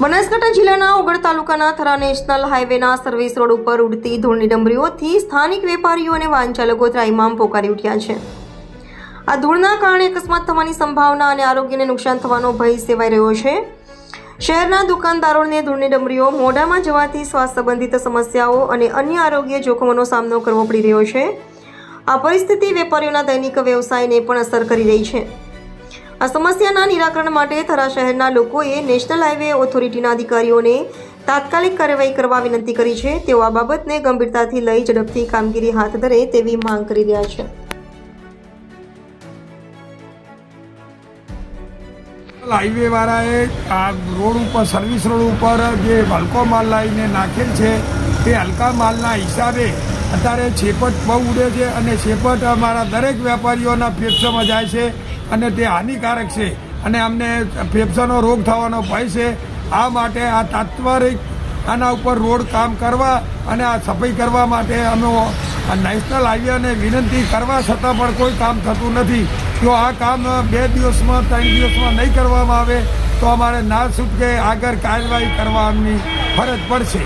બનાસકાંઠા જિલ્લાના ઉગડ તાલુકાના થરા નેશનલ હાઈવેના સર્વિસ રોડ ઉપર ઉડતી ધૂળની ડમરીઓથી સ્થાનિક વેપારીઓ અને વાહન ચાલકો ત્રાહિમામ પોકારી ઉઠ્યા છે. આ ધૂળના કારણે અકસ્માત થવાની સંભાવના અને આરોગ્યને નુકસાન થવાનો ભય સેવાઈ રહ્યો છે. શહેરના દુકાનદારોને ધૂળની ડમરીઓ મોઢામાં જવાથી શ્વાસ સંબંધિત સમસ્યાઓ અને અન્ય આરોગ્ય જોખમોનો સામનો કરવો પડી રહ્યો છે. આ પરિસ્થિતિ વેપારીઓના દૈનિક વ્યવસાયને પણ અસર કરી રહી છે. આ સમસ્યાના નિરાકરણ માટે થરા શહેરના લોકોએ નેશનલ હાઈવે ઓથોરિટીના અધિકારીઓને તાત્કાલિક કાર્યવાહી કરવા વિનંતી કરી છે. તેઓ આ બાબતને ગંભીરતાથી લઈ ઝડપથી કામગીરી હાથ ધરે તેવી માંગ કરી રહ્યા છે. હાઈવે વાળાએ આ રોડ ઉપર, સર્વિસ રોડ ઉપર જે હલકો માલ લાવીને નાખેલ છે, તે હલકા માલના હિસાબે અત્યારે છેપટ બહુ ઉડે છે અને છેપટ અમારા દરેક વેપારીઓના ફેફસામાં જાય છે. અને તે હાનિકારક છે. અને અમને ફેફસાનો રોગ થવાનો ભય છે. આ માટે આ તાત્કાલિક આના ઉપર રોડ કામ કરવા અને આ સફાઈ કરવા માટે અમે નેશનલ હાઈવેને વિનંતી કરવા છતાં પણ કોઈ કામ થતું નથી. જો આ કામ બે દિવસમાં, ત્રણ દિવસમાં નહીં કરવામાં આવે, તો અમારે ના છૂટકે આગળ કાર્યવાહી કરવાની ફરજ પડશે.